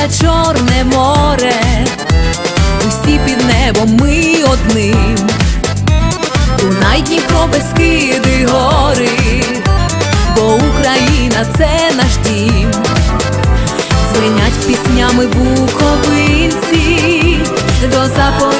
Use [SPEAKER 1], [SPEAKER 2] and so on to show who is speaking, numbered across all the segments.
[SPEAKER 1] покуття, чорне море, усі під небом ми одним. Дунай, Дніпро, Бескиди, гори, бо Україна це наш дім. звинять піснями буковинці, до Запоріжжя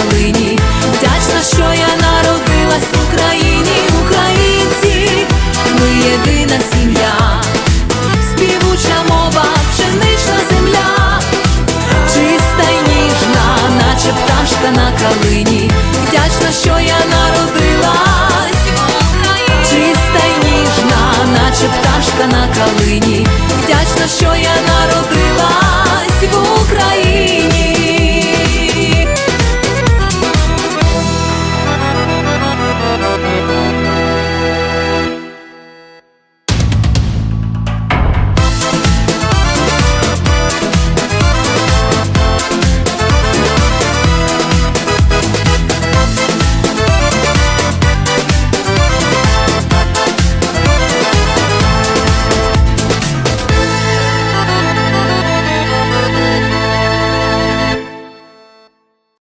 [SPEAKER 1] калині.